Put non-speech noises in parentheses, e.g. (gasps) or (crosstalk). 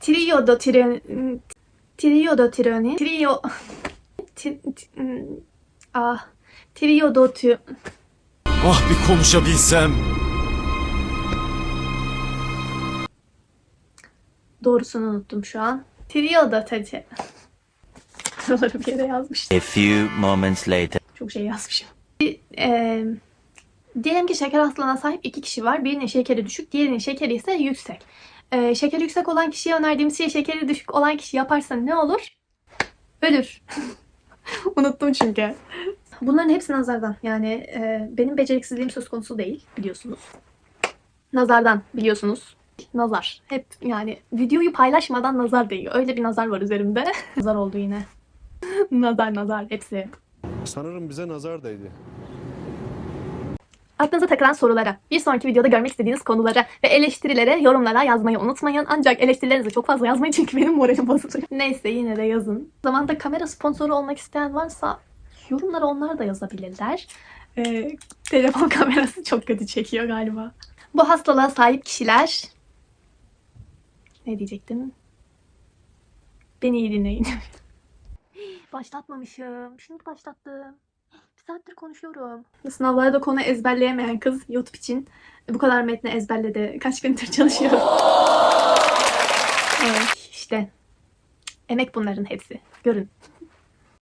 Triodo tironi... Trio... Ti, ti, ah... Triodo ti... Ah bir konuşabilsem. Doğrusunu unuttum şu an. Triodo taci. Buraları bir yere yazmıştım. A few moments later. Çok şey yazmışım. Eee diyelim ki şeker hastalığına sahip iki kişi var. Birinin şekeri düşük, diğerinin şekeri ise yüksek. Eee şekeri yüksek olan kişiye önerdiğimiz şey şekeri düşük olan kişi yaparsa ne olur? Ölür. (laughs) Unuttum çünkü. Bunların hepsi nazardan. Yani eee, benim beceriksizliğim söz konusu değil biliyorsunuz. Nazardan biliyorsunuz. Nazar. Hep yani videoyu paylaşmadan nazar değiyor. Öyle bir nazar var üzerimde. (laughs) nazar oldu yine. (laughs) nazar nazar hepsi. Sanırım bize nazar değdi. Aklınıza takılan sorulara, bir sonraki videoda görmek istediğiniz konulara ve eleştirilere yorumlara yazmayı unutmayın. Ancak eleştirilerinizi çok fazla yazmayın çünkü benim moralim bozuluyor. Neyse yine de yazın. Zamanda kamera sponsoru olmak isteyen varsa yorumlara onlar da yazabilirler. Ee, telefon (laughs) kamerası çok kötü çekiyor galiba. Bu hastalığa sahip kişiler... Ne diyecektim? Beni iyi dinleyin. (laughs) Başlatmamışım. Şimdi başlattım. Bir saattir konuşuyorum. Sınavlarda konu ezberleyemeyen kız YouTube için bu kadar metni ezberledi. Kaç gündür çalışıyor. (gasps) evet işte. Emek bunların hepsi. Görün.